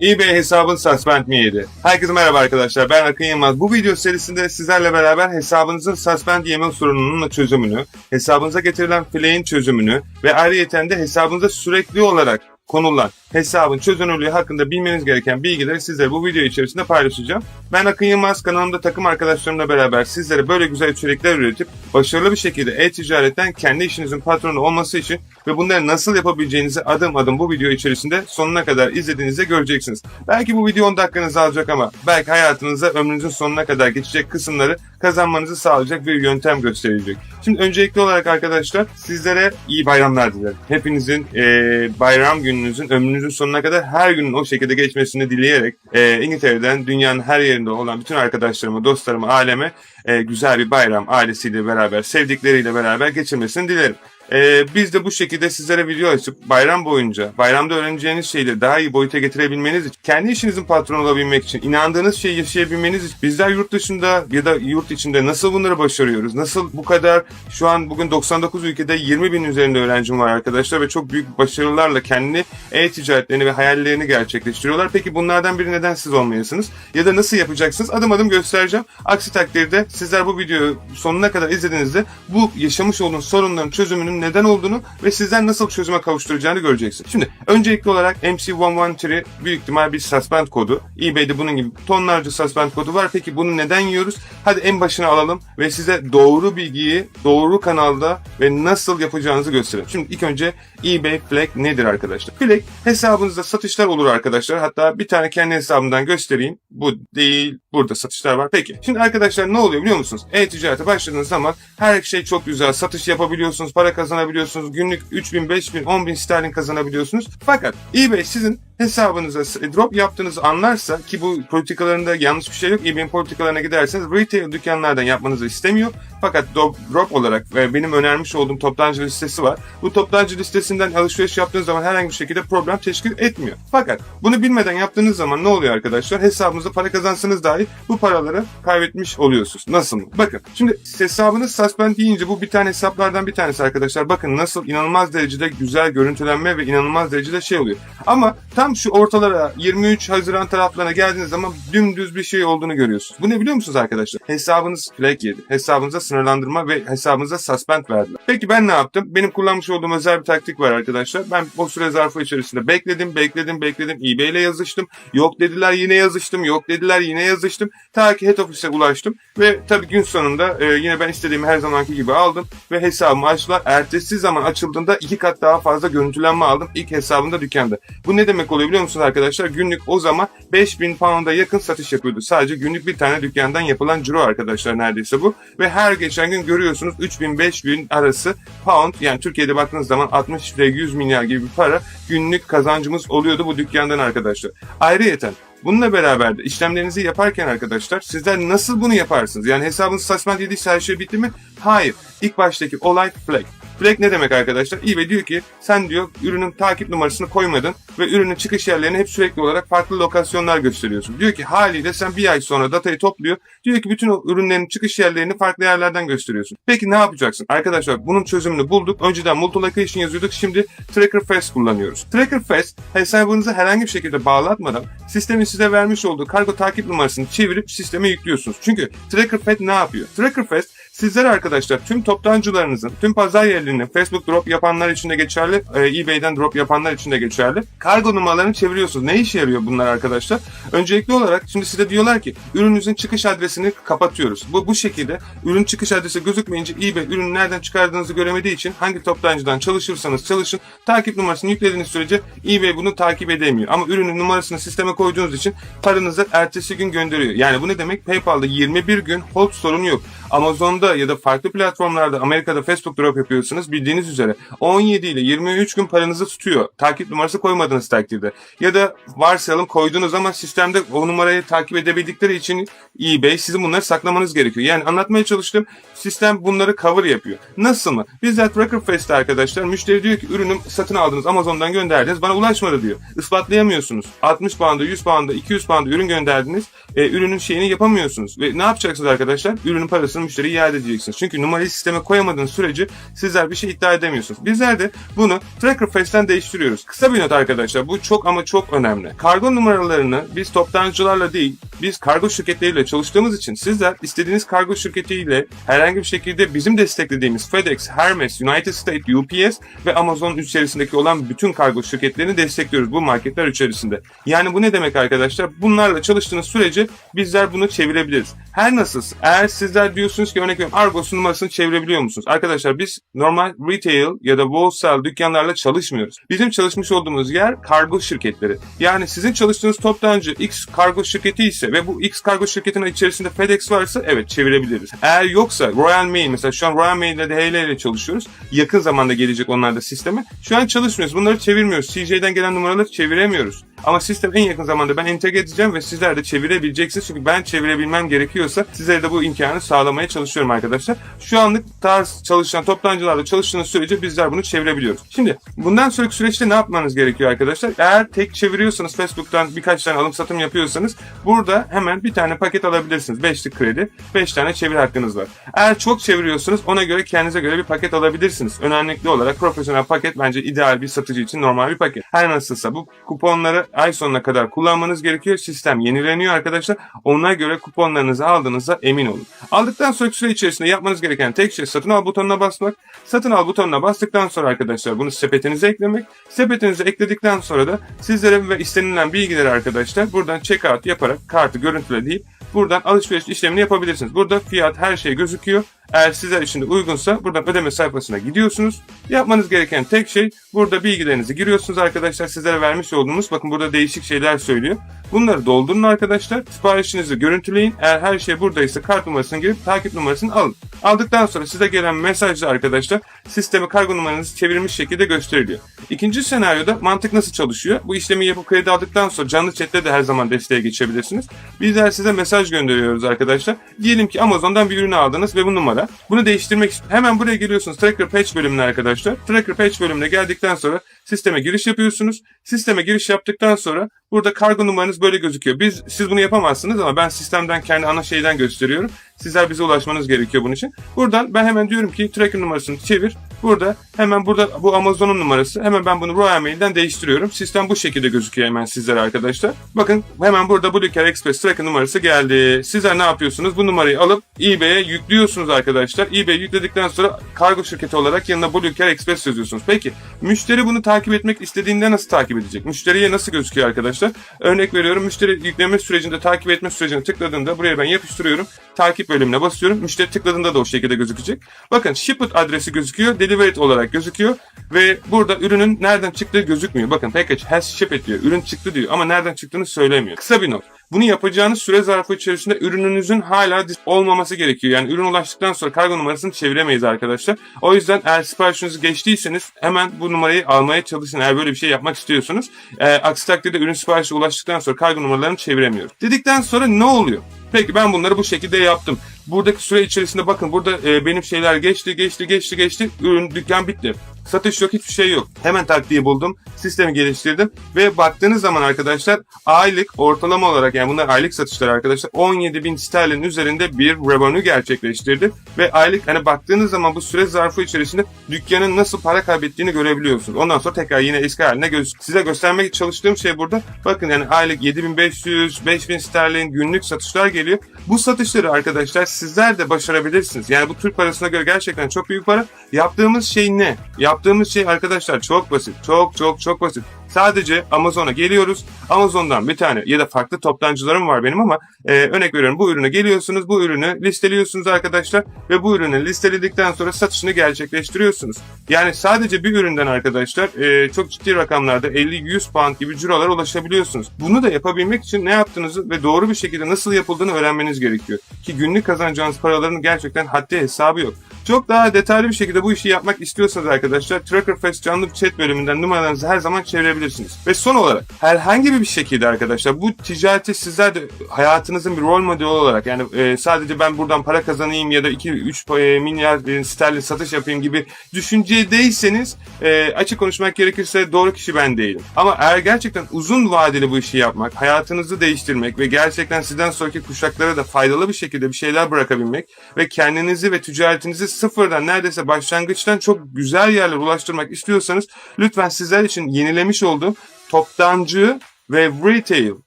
eBay hesabın suspend mi yedi? Herkese merhaba arkadaşlar ben Akın Yılmaz. Bu video serisinde sizlerle beraber hesabınızın suspend yeme sorununun çözümünü, hesabınıza getirilen flag'in çözümünü ve ayrıyeten de hesabınıza sürekli olarak konulan hesabın çözünürlüğü hakkında bilmeniz gereken bilgileri sizlere bu video içerisinde paylaşacağım. Ben Akın Yılmaz kanalımda takım arkadaşlarımla beraber sizlere böyle güzel içerikler üretip başarılı bir şekilde e-ticaretten kendi işinizin patronu olması için ve bunları nasıl yapabileceğinizi adım adım bu video içerisinde sonuna kadar izlediğinizde göreceksiniz. Belki bu video 10 dakikanızı alacak ama belki hayatınızda ömrünüzün sonuna kadar geçecek kısımları kazanmanızı sağlayacak bir yöntem gösterecek. Şimdi öncelikli olarak arkadaşlar sizlere iyi bayramlar dilerim. Hepinizin eee, bayram gününüzün ömrünüzün sonuna kadar her günün o şekilde geçmesini dileyerek eee, İngiltere'den dünyanın her yerinde olan bütün arkadaşlarıma, dostlarıma, aleme eee, güzel bir bayram ailesiyle beraber, sevdikleriyle beraber geçirmesini dilerim. Ee, biz de bu şekilde sizlere video açıp bayram boyunca bayramda öğreneceğiniz şeyleri daha iyi boyuta getirebilmeniz için, kendi işinizin patronu olabilmek için, inandığınız şeyi yaşayabilmeniz için bizler yurt dışında ya da yurt içinde nasıl bunları başarıyoruz? Nasıl bu kadar şu an bugün 99 ülkede 20 bin üzerinde öğrencim var arkadaşlar ve çok büyük başarılarla kendi e-ticaretlerini ve hayallerini gerçekleştiriyorlar. Peki bunlardan biri neden siz olmayasınız? Ya da nasıl yapacaksınız? Adım adım göstereceğim. Aksi takdirde sizler bu videoyu sonuna kadar izlediğinizde bu yaşamış olduğunuz sorunların çözümünün neden olduğunu ve sizden nasıl çözüme kavuşturacağını göreceksiniz. Şimdi öncelikli olarak MC113 büyük ihtimal bir suspend kodu. eBay'de bunun gibi tonlarca suspend kodu var. Peki bunu neden yiyoruz? Hadi en başına alalım ve size doğru bilgiyi doğru kanalda ve nasıl yapacağınızı gösterelim. Şimdi ilk önce eBay Flag nedir arkadaşlar? Flag hesabınızda satışlar olur arkadaşlar. Hatta bir tane kendi hesabımdan göstereyim. Bu değil. Burada satışlar var. Peki. Şimdi arkadaşlar ne oluyor biliyor musunuz? E-ticarete başladığınız zaman her şey çok güzel. Satış yapabiliyorsunuz, para kazanabiliyorsunuz. Günlük 3000, 5000, 10000 sterlin kazanabiliyorsunuz. Fakat eBay sizin hesabınıza drop yaptığınızı anlarsa ki bu politikalarında yanlış bir şey yok. eBay'in politikalarına giderseniz retail dükkanlardan yapmanızı istemiyor. Fakat drop olarak ve benim önermiş olduğum toptancı listesi var. Bu toptancı listesinden alışveriş yaptığınız zaman herhangi bir şekilde problem teşkil etmiyor. Fakat bunu bilmeden yaptığınız zaman ne oluyor arkadaşlar? Hesabınızda para kazansanız dahi bu paraları kaybetmiş oluyorsunuz. Nasıl mı? Bakın şimdi hesabınız suspend deyince bu bir tane hesaplardan bir tanesi arkadaşlar. Bakın nasıl inanılmaz derecede güzel görüntülenme ve inanılmaz derecede şey oluyor. Ama tam şu ortalara 23 Haziran taraflarına geldiğiniz zaman dümdüz bir şey olduğunu görüyorsunuz. Bu ne biliyor musunuz arkadaşlar? Hesabınız flag yedi. Hesabınıza sınırlandırma ve hesabınıza suspend verdiler. Peki ben ne yaptım? Benim kullanmış olduğum özel bir taktik var arkadaşlar. Ben o süre zarfı içerisinde bekledim, bekledim, bekledim. eBay ile yazıştım. Yok dediler yine yazıştım. Yok dediler yine yazıştım. Ta ki head office'e ulaştım. Ve tabii gün sonunda e, yine ben istediğimi her zamanki gibi aldım. Ve hesabımı açtılar. Ertesi zaman açıldığında iki kat daha fazla görüntülenme aldım. İlk hesabımda dükkanda. Bu ne demek oluyor biliyor musunuz arkadaşlar? Günlük o zaman 5000 pound'a yakın satış yapıyordu. Sadece günlük bir tane dükkandan yapılan ciro arkadaşlar neredeyse bu. Ve her geçen gün görüyorsunuz 3000-5000 arası pound yani Türkiye'de baktığınız zaman 60 ile 100 milyar gibi bir para günlük kazancımız oluyordu bu dükkandan arkadaşlar. Ayrıyeten Bununla beraber de işlemlerinizi yaparken arkadaşlar sizler nasıl bunu yaparsınız? Yani hesabınız suspend yediyse her şey bitti mi? Hayır. İlk baştaki olay flag. Flag ne demek arkadaşlar? eBay diyor ki sen diyor ürünün takip numarasını koymadın ve ürünün çıkış yerlerini hep sürekli olarak farklı lokasyonlar gösteriyorsun. Diyor ki haliyle sen bir ay sonra datayı topluyor. Diyor ki bütün ürünlerin çıkış yerlerini farklı yerlerden gösteriyorsun. Peki ne yapacaksın? Arkadaşlar bunun çözümünü bulduk. Önceden multi-location yazıyorduk. Şimdi Tracker Fast kullanıyoruz. Tracker Fast hesabınızı herhangi bir şekilde bağlatmadan sistemin size vermiş olduğu kargo takip numarasını çevirip sisteme yüklüyorsunuz. Çünkü Tracker Fast ne yapıyor? Tracker Fast Sizler arkadaşlar tüm toptancılarınızın, tüm pazar yerlerinin Facebook drop yapanlar için de geçerli, e, eBay'den drop yapanlar için de geçerli. Kargo numaralarını çeviriyorsunuz. Ne işe yarıyor bunlar arkadaşlar? Öncelikli olarak şimdi size diyorlar ki ürününüzün çıkış adresini kapatıyoruz. Bu bu şekilde ürün çıkış adresi gözükmeyince eBay ürünü nereden çıkardığınızı göremediği için hangi toptancıdan çalışırsanız çalışın takip numarasını yüklediğiniz sürece eBay bunu takip edemiyor. Ama ürünün numarasını sisteme koyduğunuz için paranızı ertesi gün gönderiyor. Yani bu ne demek? PayPal'da 21 gün hold sorunu yok. Amazon'da ya da farklı platformlarda Amerika'da Facebook drop yapıyorsunuz bildiğiniz üzere 17 ile 23 gün paranızı tutuyor. Takip numarası koymadığınız takdirde. Ya da varsayalım koyduğunuz ama sistemde o numarayı takip edebildikleri için eBay sizin bunları saklamanız gerekiyor. Yani anlatmaya çalıştığım sistem bunları cover yapıyor. Nasıl mı? Bizzat Tracker Fest'te arkadaşlar müşteri diyor ki ürünüm satın aldınız Amazon'dan gönderdiniz bana ulaşmadı diyor. Ispatlayamıyorsunuz. 60 pound'a 100 pound'a 200 pound'a ürün gönderdiniz. E, ürünün şeyini yapamıyorsunuz. Ve ne yapacaksınız arkadaşlar? Ürünün parasını müşteriye iade edeceksiniz. Çünkü numarayı sisteme koyamadığınız sürece sizler bir şey iddia edemiyorsunuz. Bizler de bunu Tracker Face'ten değiştiriyoruz. Kısa bir not arkadaşlar. Bu çok ama çok önemli. Kargo numaralarını biz toptancılarla değil, biz kargo şirketleriyle çalıştığımız için sizler istediğiniz kargo şirketiyle herhangi bir şekilde bizim desteklediğimiz FedEx, Hermes, United States, UPS ve Amazon içerisindeki olan bütün kargo şirketlerini destekliyoruz bu marketler içerisinde. Yani bu ne demek arkadaşlar? Bunlarla çalıştığınız sürece bizler bunu çevirebiliriz. Her nasıl eğer sizler diyorsunuz ki örnek veriyorum Argos numarasını çevirebiliyor musunuz? Arkadaşlar biz normal retail ya da wholesale dükkanlarla çalışmıyoruz. Bizim çalışmış olduğumuz yer kargo şirketleri. Yani sizin çalıştığınız toptancı X kargo şirketi ise ve bu X kargo şirketinin içerisinde FedEx varsa evet çevirebiliriz. Eğer yoksa Royal Mail mesela şu an Royal Mail ile DHL ile çalışıyoruz. Yakın zamanda gelecek onlar da sisteme. Şu an çalışmıyoruz. Bunları çevirmiyoruz. CJ'den gelen numaraları çeviremiyoruz. Ama sistem en yakın zamanda ben entegre edeceğim ve sizler de çevirebileceksiniz. Çünkü ben çevirebilmem gerekiyorsa sizlere de bu imkanı sağlamaya çalışıyorum arkadaşlar. Şu anlık tarz çalışan toptancılarla çalıştığınız sürece bizler bunu çevirebiliyoruz. Şimdi bundan sonraki süreçte ne yapmanız gerekiyor arkadaşlar? Eğer tek çeviriyorsanız Facebook'tan birkaç tane alım satım yapıyorsanız burada hemen bir tane paket alabilirsiniz. 5'lik kredi, 5 tane çevir hakkınız var. Eğer çok çeviriyorsunuz ona göre kendinize göre bir paket alabilirsiniz. Önemli olarak profesyonel paket bence ideal bir satıcı için normal bir paket. Her nasılsa bu kuponları ay sonuna kadar kullanmanız gerekiyor. Sistem yenileniyor arkadaşlar. Ona göre kuponlarınızı aldığınızda emin olun. Aldıktan sonraki süre içerisinde yapmanız gereken tek şey satın al butonuna basmak. Satın al butonuna bastıktan sonra arkadaşlar bunu sepetinize eklemek. Sepetinize ekledikten sonra da sizlere ve istenilen bilgileri arkadaşlar buradan checkout yaparak kartı görüntüle deyip buradan alışveriş işlemini yapabilirsiniz. Burada fiyat her şey gözüküyor. Eğer sizler için de uygunsa buradan ödeme sayfasına gidiyorsunuz. Yapmanız gereken tek şey burada bilgilerinizi giriyorsunuz arkadaşlar. Sizlere vermiş olduğumuz bakın burada değişik şeyler söylüyor. Bunları doldurun arkadaşlar. Siparişinizi görüntüleyin. Eğer her şey buradaysa kart numarasını girip takip numarasını alın. Aldıktan sonra size gelen mesajda arkadaşlar sisteme kargo numaranızı çevirmiş şekilde gösteriliyor. İkinci senaryoda mantık nasıl çalışıyor? Bu işlemi yapıp kredi aldıktan sonra canlı chatte de her zaman desteğe geçebilirsiniz. Bizler size mesaj gönderiyoruz arkadaşlar. Diyelim ki Amazon'dan bir ürünü aldınız ve bu numara. Bunu değiştirmek için hemen buraya geliyorsunuz Tracker Patch bölümüne arkadaşlar. Tracker Patch bölümüne geldikten sonra sisteme giriş yapıyorsunuz. Sisteme giriş yaptıktan sonra burada kargo numaranız böyle gözüküyor. Biz siz bunu yapamazsınız ama ben sistemden kendi ana şeyden gösteriyorum. Sizler bize ulaşmanız gerekiyor bunun için. Buradan ben hemen diyorum ki tracker numarasını çevir. Burada hemen burada bu Amazon'un numarası. Hemen ben bunu Royal Mail'den değiştiriyorum. Sistem bu şekilde gözüküyor hemen sizlere arkadaşlar. Bakın hemen burada Blue Car Express tracker numarası geldi. Sizler ne yapıyorsunuz? Bu numarayı alıp eBay'e yüklüyorsunuz arkadaşlar. eBay'e yükledikten sonra kargo şirketi olarak yanına Blue Car Express yazıyorsunuz. Peki müşteri bunu takip etmek istediğinde nasıl takip edecek? Müşteriye nasıl gözüküyor arkadaşlar? Örnek veriyorum müşteri yükleme sürecinde takip etme sürecine tıkladığında buraya ben yapıştırıyorum. Takip bölümüne basıyorum. Müşteri tıkladığında da o şekilde gözükecek. Bakın shipped adresi gözüküyor. Delivered olarak gözüküyor. Ve burada ürünün nereden çıktığı gözükmüyor. Bakın package has shipped diyor. Ürün çıktı diyor ama nereden çıktığını söylemiyor. Kısa bir not. Bunu yapacağınız süre zarfı içerisinde ürününüzün hala olmaması gerekiyor. Yani ürün ulaştıktan sonra kargo numarasını çeviremeyiz arkadaşlar. O yüzden eğer siparişinizi geçtiyseniz hemen bu numarayı almaya çalışın. Eğer böyle bir şey yapmak istiyorsunuz. Ee, aksi takdirde ürün siparişi ulaştıktan sonra kargo numaralarını çeviremiyoruz. Dedikten sonra ne oluyor? Peki ben bunları bu şekilde yaptım. Buradaki süre içerisinde bakın burada e, benim şeyler geçti geçti geçti geçti. Ürün dükkan bitti. Satış yok hiçbir şey yok. Hemen taktiği buldum. Sistemi geliştirdim. Ve baktığınız zaman arkadaşlar aylık ortalama olarak yani bunlar aylık satışlar arkadaşlar 17 bin sterlin üzerinde bir revenue gerçekleştirdi. Ve aylık hani baktığınız zaman bu süre zarfı içerisinde dükkanın nasıl para kaybettiğini görebiliyorsunuz. Ondan sonra tekrar yine eski haline göz size göstermek çalıştığım şey burada. Bakın yani aylık 7500, 5000 sterlin günlük satışlar geliyor. Bu satışları arkadaşlar sizler de başarabilirsiniz. Yani bu Türk parasına göre gerçekten çok büyük para. Yaptığımız şey ne? Yaptığımız şey arkadaşlar çok basit. Çok çok çok basit. Sadece Amazon'a geliyoruz. Amazon'dan bir tane ya da farklı toptancılarım var benim ama e, örnek veriyorum bu ürüne geliyorsunuz. Bu ürünü listeliyorsunuz arkadaşlar ve bu ürünü listeledikten sonra satışını gerçekleştiriyorsunuz. Yani sadece bir üründen arkadaşlar e, çok ciddi rakamlarda 50-100 pound gibi cirolara ulaşabiliyorsunuz. Bunu da yapabilmek için ne yaptığınızı ve doğru bir şekilde nasıl yapıldığını öğrenmeniz gerekiyor. Ki günlük kazanacağınız paraların gerçekten haddi hesabı yok. Çok daha detaylı bir şekilde bu işi yapmak istiyorsanız arkadaşlar Tracker Fest canlı chat bölümünden numaralarınızı her zaman çevirebilirsiniz. Ve son olarak herhangi bir şekilde arkadaşlar bu ticareti sizler de hayatınızın bir rol modeli olarak yani e, sadece ben buradan para kazanayım ya da 2-3 milyar e, sterlin satış yapayım gibi düşüncedeyseniz e, açık konuşmak gerekirse doğru kişi ben değilim. Ama eğer gerçekten uzun vadeli bu işi yapmak, hayatınızı değiştirmek ve gerçekten sizden sonraki kuşaklara da faydalı bir şekilde bir şeyler bırakabilmek ve kendinizi ve ticaretinizi sıfırdan neredeyse başlangıçtan çok güzel yerlere ulaştırmak istiyorsanız lütfen sizler için yenilemiş olduğum toptancı ve retail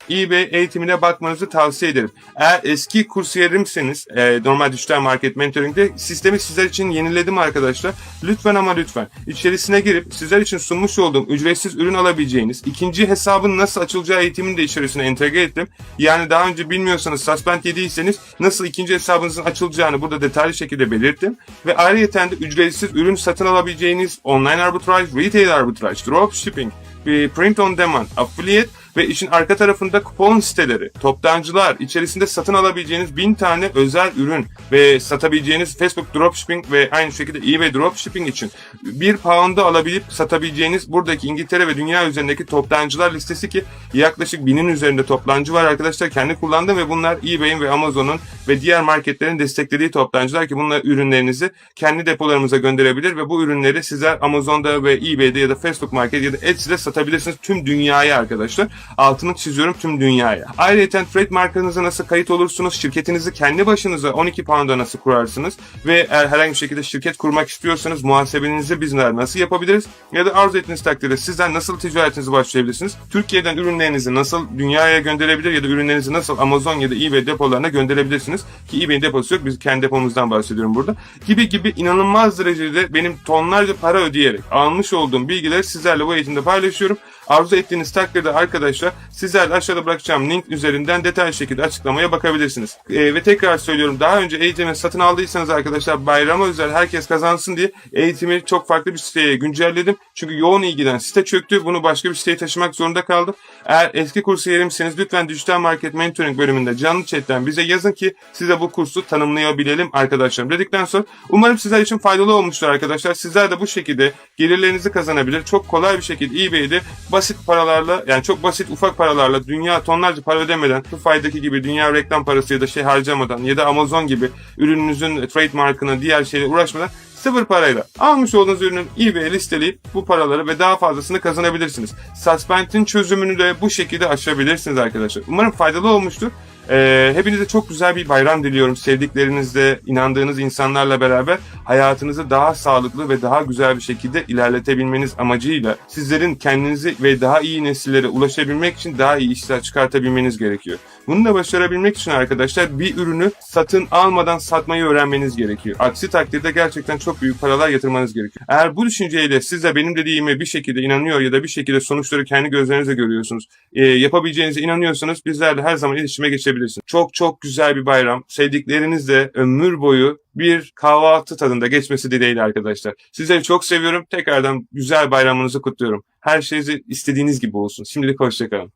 eBay eğitimine bakmanızı tavsiye ederim. Eğer eski kursiyerimseniz e, normal dijital market mentoring'de sistemi sizler için yeniledim arkadaşlar. Lütfen ama lütfen içerisine girip sizler için sunmuş olduğum ücretsiz ürün alabileceğiniz ikinci hesabın nasıl açılacağı eğitimini de içerisine entegre ettim. Yani daha önce bilmiyorsanız suspend yediyseniz nasıl ikinci hesabınızın açılacağını burada detaylı şekilde belirttim. Ve ayrıca de ücretsiz ürün satın alabileceğiniz online arbitraj, retail arbitraj, dropshipping, print on demand, affiliate ve işin arka tarafında kupon siteleri, toptancılar, içerisinde satın alabileceğiniz bin tane özel ürün ve satabileceğiniz Facebook dropshipping ve aynı şekilde eBay dropshipping için bir pound'a alabilip satabileceğiniz buradaki İngiltere ve dünya üzerindeki toptancılar listesi ki yaklaşık binin üzerinde toptancı var arkadaşlar. Kendi kullandım ve bunlar eBay'in ve Amazon'un ve diğer marketlerin desteklediği toptancılar ki bunlar ürünlerinizi kendi depolarımıza gönderebilir ve bu ürünleri sizler Amazon'da ve eBay'de ya da Facebook Market ya da Etsy'de satabilirsiniz tüm dünyaya arkadaşlar. Altını çiziyorum tüm dünyaya. Ayrıca trade markanıza nasıl kayıt olursunuz? Şirketinizi kendi başınıza 12 pound'a nasıl kurarsınız? Ve eğer herhangi bir şekilde şirket kurmak istiyorsanız muhasebenizi bizler nasıl yapabiliriz? Ya da arzu ettiğiniz takdirde sizler nasıl ticaretinizi başlayabilirsiniz? Türkiye'den ürünlerinizi nasıl dünyaya gönderebilir ya da ürünlerinizi nasıl Amazon ya da eBay depolarına gönderebilirsiniz? Ki eBay'in deposu yok. Biz kendi depomuzdan bahsediyorum burada. Gibi gibi inanılmaz derecede benim tonlarca para ödeyerek almış olduğum bilgileri sizlerle bu eğitimde paylaşıyorum. Arzu ettiğiniz takdirde arkadaşlar sizlerle aşağıda bırakacağım link üzerinden detaylı şekilde açıklamaya bakabilirsiniz. Ee, ve tekrar söylüyorum daha önce eğitimi satın aldıysanız arkadaşlar bayrama özel herkes kazansın diye eğitimi çok farklı bir siteye güncelledim. Çünkü yoğun ilgiden site çöktü. Bunu başka bir siteye taşımak zorunda kaldım. Eğer eski kursiyerimseniz lütfen dijital market mentoring bölümünde canlı chatten bize yazın ki size bu kursu tanımlayabilelim arkadaşlarım dedikten sonra umarım sizler için faydalı olmuştur arkadaşlar. Sizler de bu şekilde gelirlerinizi kazanabilir. Çok kolay bir şekilde eBay'de basit paralarla yani çok basit ufak paralarla dünya tonlarca para ödemeden Tufay'daki gibi dünya reklam parası ya da şey harcamadan ya da Amazon gibi ürününüzün trademarkına diğer şeyle uğraşmadan sıfır parayla almış olduğunuz ürünün eBay'e listeleyip bu paraları ve daha fazlasını kazanabilirsiniz. Suspend'in çözümünü de bu şekilde aşabilirsiniz arkadaşlar. Umarım faydalı olmuştur. Ee, hepinize çok güzel bir bayram diliyorum. Sevdiklerinizle, inandığınız insanlarla beraber hayatınızı daha sağlıklı ve daha güzel bir şekilde ilerletebilmeniz amacıyla sizlerin kendinizi ve daha iyi nesillere ulaşabilmek için daha iyi işler çıkartabilmeniz gerekiyor. Bunu da başarabilmek için arkadaşlar bir ürünü satın almadan satmayı öğrenmeniz gerekiyor. Aksi takdirde gerçekten çok büyük paralar yatırmanız gerekiyor. Eğer bu düşünceyle siz de benim dediğime bir şekilde inanıyor ya da bir şekilde sonuçları kendi gözlerinizle görüyorsunuz, e, yapabileceğinize inanıyorsanız bizlerle her zaman iletişime geçebilirsiniz. Çok çok güzel bir bayram. Sevdiklerinizle ömür boyu bir kahvaltı tadında geçmesi dileğiyle arkadaşlar. Sizleri çok seviyorum. Tekrardan güzel bayramınızı kutluyorum. Her şeyinizi istediğiniz gibi olsun. Şimdilik hoşçakalın.